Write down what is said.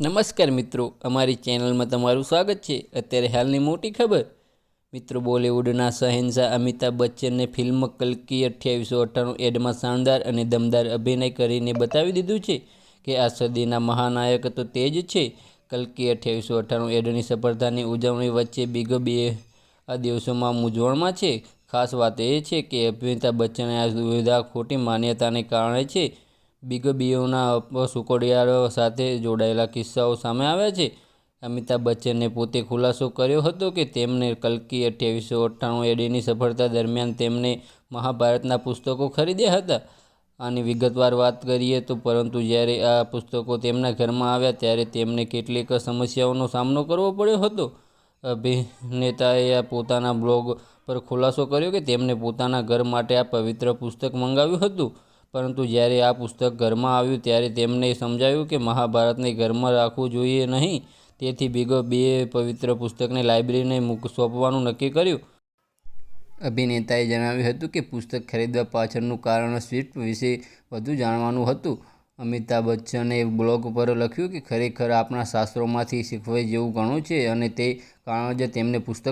નમસ્કાર મિત્રો, અમારી ચેનલમાં તમારું સ્વાગત છે. અત્યારે હાલની મોટી ખબર. મિત્રો, બોલિવૂડના શહેનશાહ અમિતાભ બચ્ચનને ફિલ્મ કલ્કી અઠ્યાવીસો અઠ્ઠાણું એડમાં શાનદાર અને દમદાર અભિનય કરીને બતાવી દીધું છે કે આ સદીના મહાનાયક તો તે જ છે. કલ્કી અઠ્યાવીસો અઠ્ઠાણું એડની સફળતાની ઉજવણી વચ્ચે બીગો બે આ દિવસોમાં મૂંઝવણમાં છે. ખાસ વાત એ છે કે અમિતાભ બચ્ચને આ દુવિધા ખોટી માન્યતાને કારણે છે. બિગ બીઓના સુકોડિયાળો સાથે જોડાયેલા કિસ્સાઓ સામે આવ્યા છે. અમિતાભ બચ્ચને પોતે ખુલાસો કર્યો હતો કે તેમને કલ્કી અઠ્યાવીસો અઠ્ઠાણું એડીની સફળતા દરમિયાન તેમણે મહાભારતના પુસ્તકો ખરીદ્યા હતા. આની વિગતવાર વાત કરીએ તો પરંતુ જ્યારે આ પુસ્તકો તેમના ઘરમાં આવ્યા ત્યારે તેમને કેટલીક સમસ્યાઓનો સામનો કરવો પડ્યો હતો. અભિનેતાએ પોતાના બ્લોગ પર ખુલાસો કર્યો કે તેમને પોતાના ઘર માટે આ પવિત્ર પુસ્તક મંગાવ્યું હતું. પરંતુ જ્યારે આ પુસ્તક ઘરમાં આવ્યું ત્યારે તેમને સમજાયું કે મહાભારતને ઘરમાં રાખવું જોઈએ નહીં. તેથી બીગો બે પવિત્ર પુસ્તકને લાઇબ્રેરીને મૂક, સોંપવાનું નક્કી કર્યું. અભિનેતાએ જણાવ્યું હતું કે પુસ્તક ખરીદવા પાછળનું કારણ સ્વિફ્ટ વિશે વધુ જાણવાનું હતું. અમિતાભ બચ્ચને બ્લોગ પર લખ્યું કે ખરેખર આપણા શાસ્ત્રોમાંથી શીખવાય જેવું ઘણું છે અને તે કારણે જ તેમને પુસ્તક